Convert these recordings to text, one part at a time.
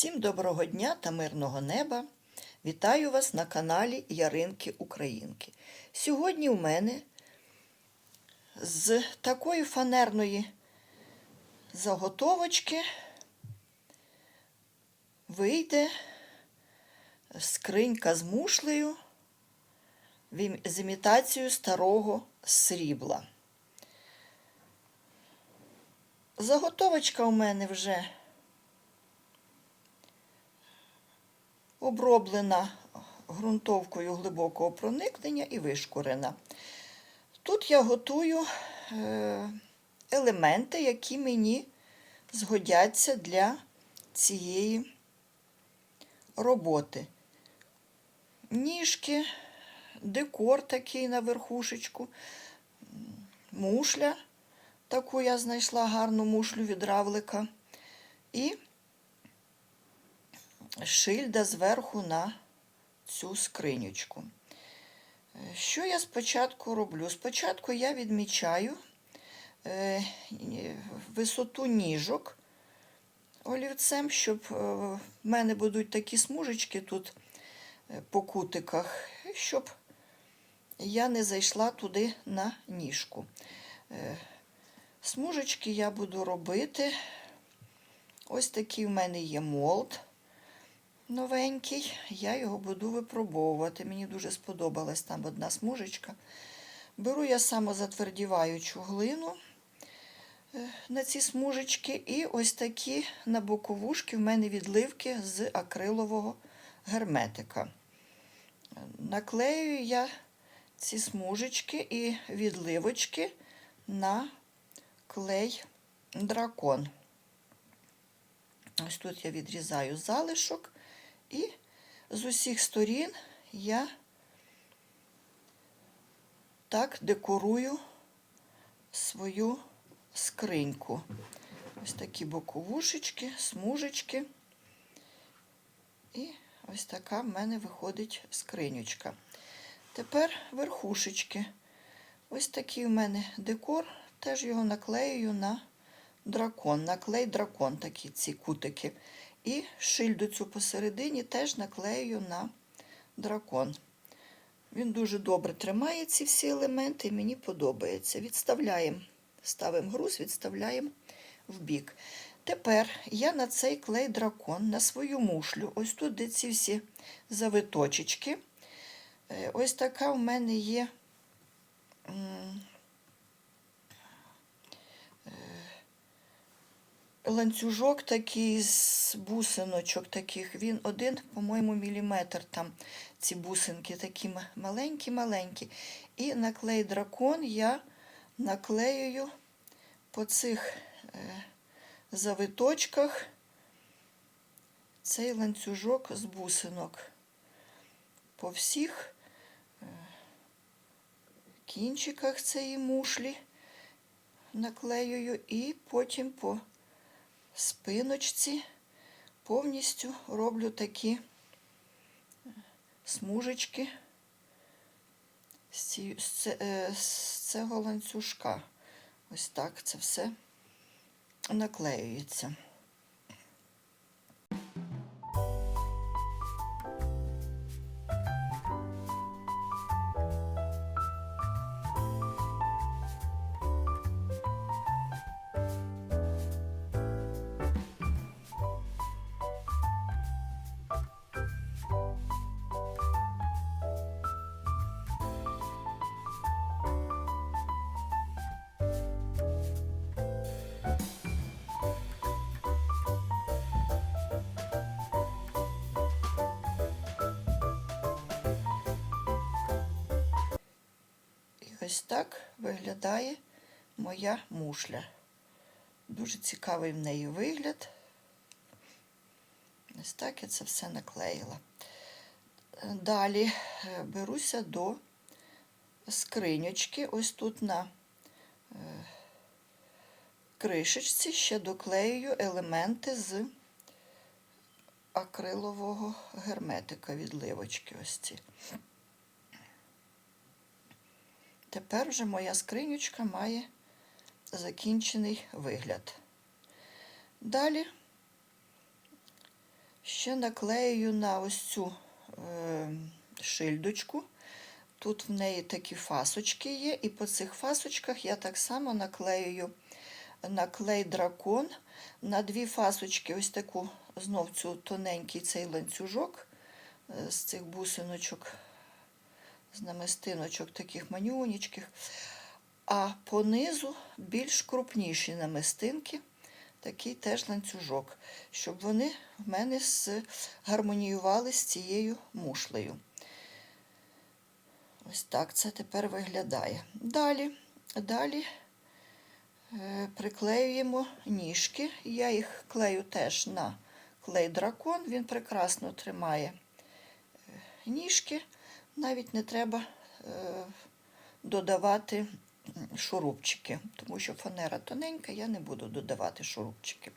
Всім доброго дня та мирного неба! Вітаю вас на каналі Яринки Українки. Сьогодні у мене з такої фанерної заготовочки вийде скринька з мушлею з імітацією старого срібла. Заготовочка у мене вже оброблена ґрунтовкою глибокого проникнення і вишкурена. Тут я готую е, елементи, які мені згодяться для цієї роботи. Ніжки, декор такий на верхушечку, мушля. Таку я знайшла гарну мушлю від равлика. І шильда зверху на цю скринючку. Що я спочатку роблю? Спочатку я відмічаю е, висоту ніжок олівцем, щоб е, в мене будуть такі смужечки тут е, по кутиках, щоб я не зайшла туди на ніжку. Смужечки я буду робити. Ось такий в мене є молд новенький. Я його буду випробовувати. Мені дуже сподобалась там одна смужечка. Беру я самозатвердіваючу глину е, на ці смужечки. І ось такі на боковушки в мене відливки з акрилового герметика. Наклею я ці смужечки і відливочки на клей дракон. Ось тут я відрізаю залишок, і з усіх сторін я так декорую свою скриньку. Ось такі боковушечки, смужечки. І ось така в мене виходить скринючка. Тепер верхушечки. Ось такий в мене декор, теж його наклею на дракон, наклей дракон, такі ці кутики. І шильду цю посередині теж наклею на дракон. Він дуже добре тримає ці всі елементи і мені подобається. Відставляємо, ставимо груз, відставляємо в бік. Тепер я на цей клей дракон, на свою мушлю, ось тут, де ці всі завиточечки. е, Ось така в мене є ланцюжок такий з бусиночок таких. Він один, по-моєму, міліметр там ці бусинки такі маленькі-маленькі. І на клей дракон я наклеюю по цих е, завиточках цей ланцюжок з бусинок. По всіх е, кінчиках цієї мушлі наклеюю і потім по спиночці повністю роблю такі смужечки з, це- е, з цього ланцюжка. Ось так це все наклеюється. Ось так виглядає моя мушля. Дуже цікавий в неї вигляд. Ось так я це все наклеїла. Далі е, беруся до скриньочки. Ось тут на е, кришечці ще доклеюю елементи з акрилового герметика відливочки. Ось ці. Тепер вже моя скринючка має закінчений вигляд. Далі Ще наклею на ось цю е, шильдочку. Тут в неї такі фасочки є, і по цих фасочках я так само наклею наклей дракон на дві фасочки, ось таку знов цю тоненький цей ланцюжок е, з цих бусиночок, з намистиночок таких манюнічких. А понизу більш крупніші намистинки, такий теж ланцюжок, щоб вони в мене гармоніювали з цією мушлею. Ось так це тепер виглядає. Далі, далі е, приклеюємо ніжки. Я їх клею теж на клей дракон, він прекрасно тримає е, ніжки, навіть не треба е, додавати шурупчики, тому що фанера тоненька, я не буду додавати шурупчики.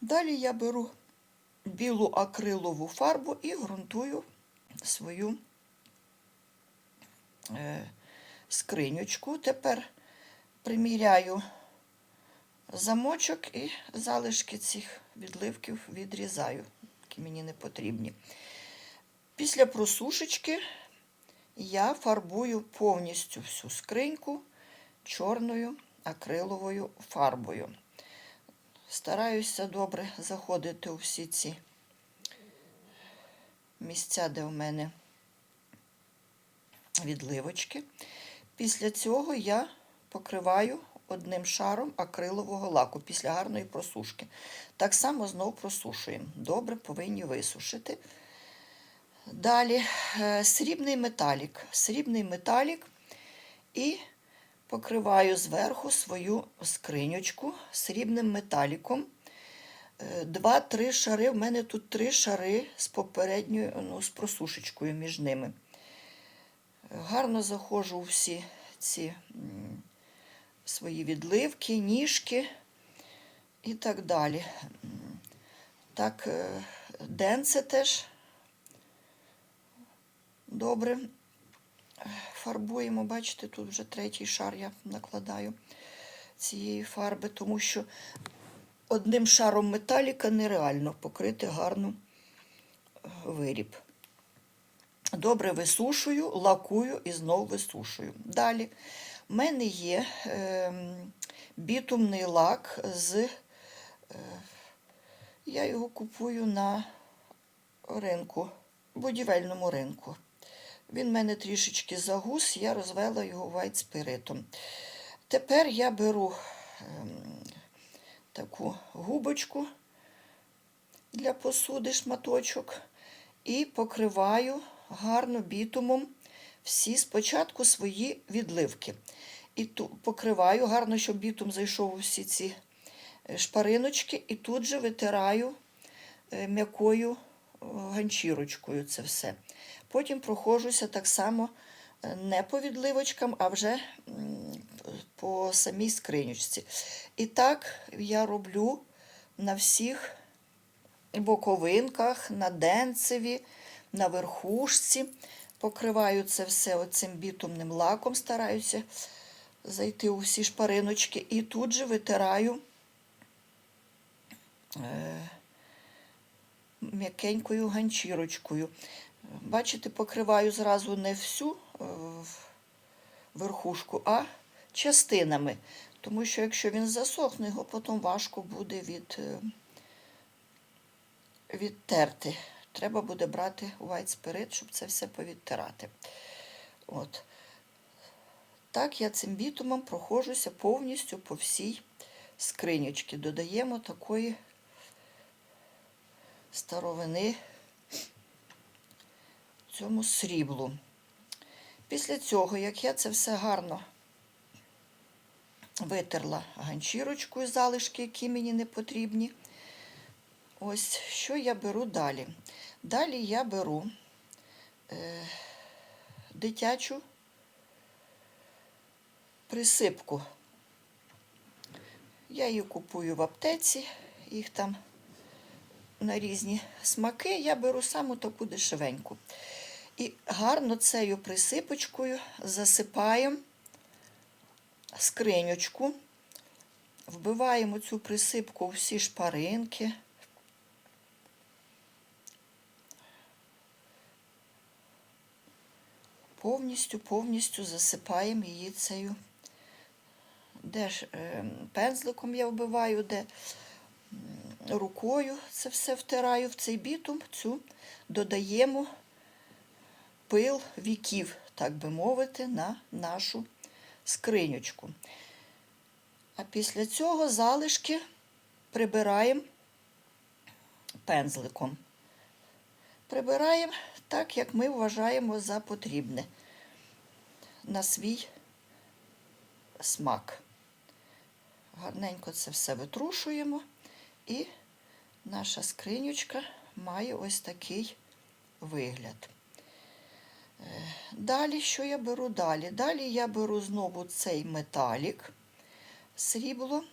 Далі я беру білу акрилову фарбу і ґрунтую свою е, скринючку. Тепер приміряю замочок і залишки цих відливків відрізаю, які мені не потрібні. Після просушечки я фарбую повністю всю скриньку чорною акриловою фарбою. Стараюся добре заходити у всі ці місця, де в мене відливочки. Після цього я покриваю одним шаром акрилового лаку після гарної просушки. Так само знов просушуємо. Добре повинні висушити. Далі е, срібний металік. Срібний металік і покриваю зверху свою скринючку срібним металіком. Е, Два-три шари. В мене тут три шари з попередньою, ну, з просушечкою між ними. Гарно заходжу у всі ці свої відливки, ніжки і так далі. Так, е, денце теж добре фарбуємо. Бачите, тут вже третій шар я накладаю цієї фарби, тому що одним шаром металіка нереально покрити гарно е, виріб. Добре висушую, лакую і знову висушую. Далі в мене є е, бітумний лак з. Е, я його купую на ринку, будівельному ринку. Він в мене трішечки загус, я розвела його вайт спиритом. Тепер я беру ем, таку губочку для посуди, шматочок, і покриваю гарно бітумом всі спочатку свої відливки. І ту, покриваю гарно, щоб бітум зайшов у всі ці е, шпариночки, і тут же витираю е, м'якою ганчірочкою це все. Потім проходжуся так само е, не по відливочкам, а вже по самій скринючці. І так я роблю на всіх боковинках, на денцеві, на верхушці. Покриваю це все оцим бітумним лаком, стараюся зайти у всі шпариночки. І тут же витираю е, м'якенькою ганчірочкою. Бачите, покриваю зразу не всю е, верхушку, а частинами. Тому що якщо він засохне, його потім важко буде від, е, відтерти. Треба буде брати spirit, щоб це все повідтирати. От. Так, я цим бітумом проходжуся повністю по всій скринючці. Додаємо такої старовини цьому сріблу. Після цього, як я це все гарно витерла ганчірочкою залишки, які мені не потрібні, ось що я беру далі. Далі я беру е, дитячу присипку. Я її купую в аптеці, їх там на різні смаки. Я беру саму таку дешевеньку. І гарно цією присипочкою засипаємо скриньочку, вбиваємо цю присипку у всі шпаринки. Повністю повністю засипаємо її цією. Де ж ем, пензликом я вбиваю, де рукою це все втираю в цей бітум, цю додаємо пил віків, так би мовити, на нашу скринючку. А після цього залишки прибираємо пензликом. Прибираємо так, як ми вважаємо за потрібне на свій смак. Гарненько це все витрушуємо, і наша скринючка має ось такий вигляд. Е, Далі, що я беру далі? Далі я беру знову цей металік, срібло,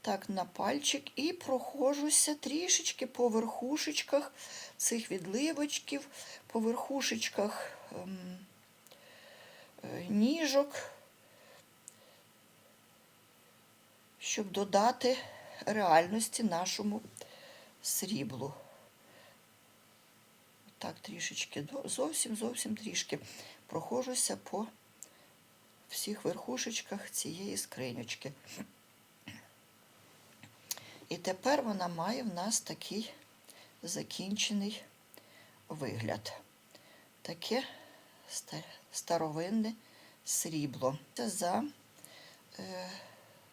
так на пальчик і прохожуся трішечки по верхушечках цих відливочків, по верхушечках ем, е, ніжок, щоб додати реальності нашому сріблу. Так, трішечки, зовсім зовсім трішки прохожуся по всіх верхушечках цієї скринючки. І тепер вона має в нас такий закінчений вигляд. Таке старовинне срібло. Це за е,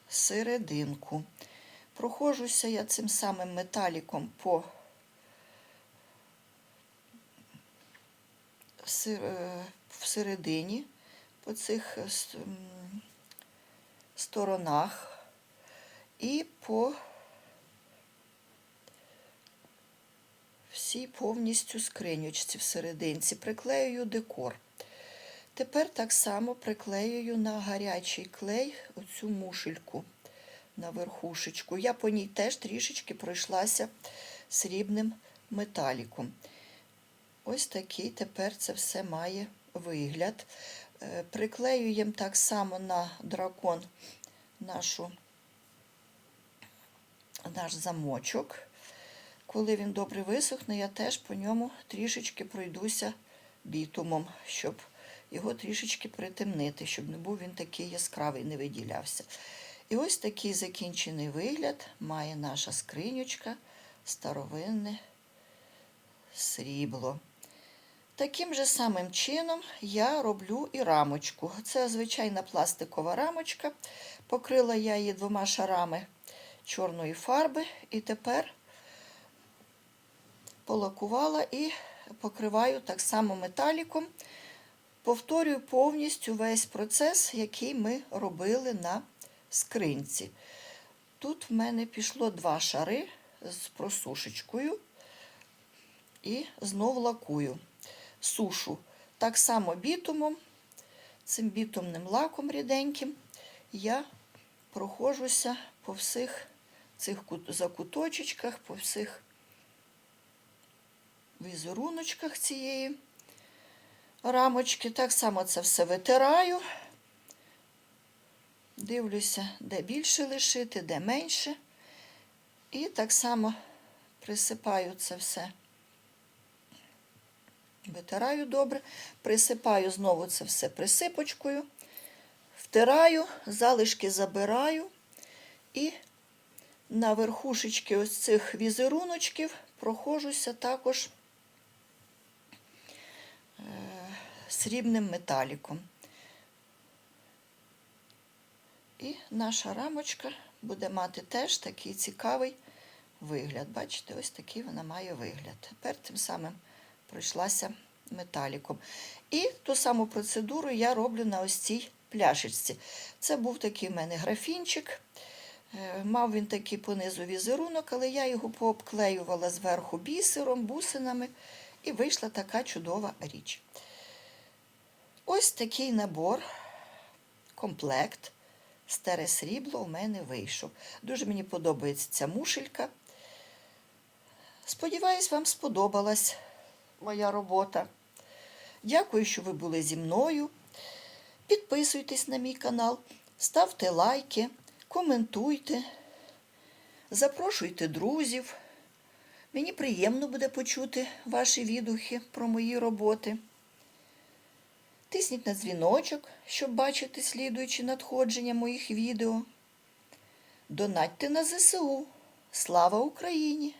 серединку. Прохожуся я цим самим металіком по е, всередині, по цих е, сторонах і по всій повністю скринючці всерединці. Приклеюю декор. Тепер так само приклеюю на гарячий клей оцю мушельку на верхушечку. Я по ній теж трішечки пройшлася срібним металіком. Ось такий тепер це все має вигляд. Е, Приклеюємо так само на дракон нашу, наш замочок. Коли він добре висохне, я теж по ньому трішечки пройдуся бітумом, щоб його трішечки притемнити, щоб не був він такий яскравий, не виділявся. І ось такий закінчений вигляд має наша скринючка, старовинне срібло. Таким же самим чином я роблю і рамочку. Це звичайна пластикова рамочка. Покрила я її двома шарами чорної фарби, і тепер полакувала і покриваю так само металіком. Повторюю повністю весь процес, який ми робили на скринці. Тут в мене пішло два шари з просушечкою і знов лакую. Сушу так само бітумом, цим бітумним лаком ріденьким я проходжуся по всіх цих кут- закуточечках, по всіх візеруночках цієї рамочки. Так само це все витираю. Дивлюся, де більше лишити, де менше. І так само присипаю це все. Витираю добре, присипаю знову це все присипочкою, втираю, залишки забираю і на верхушечки ось цих візеруночків проходжуся також е, срібним металіком. І наша рамочка буде мати теж такий цікавий вигляд. Бачите, ось такий вона має вигляд. Тепер тим самим пройшлася металіком. І ту саму процедуру я роблю на ось цій пляшечці. Це був такий в мене графінчик. Е, Мав він такий понизу візерунок, але я його пообклеювала зверху бісером, бусинами, і вийшла така чудова річ. Ось такий набор, комплект. Старе срібло у мене вийшов. Дуже мені подобається ця мушелька. Сподіваюсь, вам сподобалась моя робота. Дякую, що ви були зі мною. Підписуйтесь на мій канал, ставте лайки, коментуйте, запрошуйте друзів. Мені приємно буде почути ваші відгуки про мої роботи. Тисніть на дзвіночок, щоб бачити слідуючі надходження моїх відео. Донатьте на ЗСУ. Слава Україні!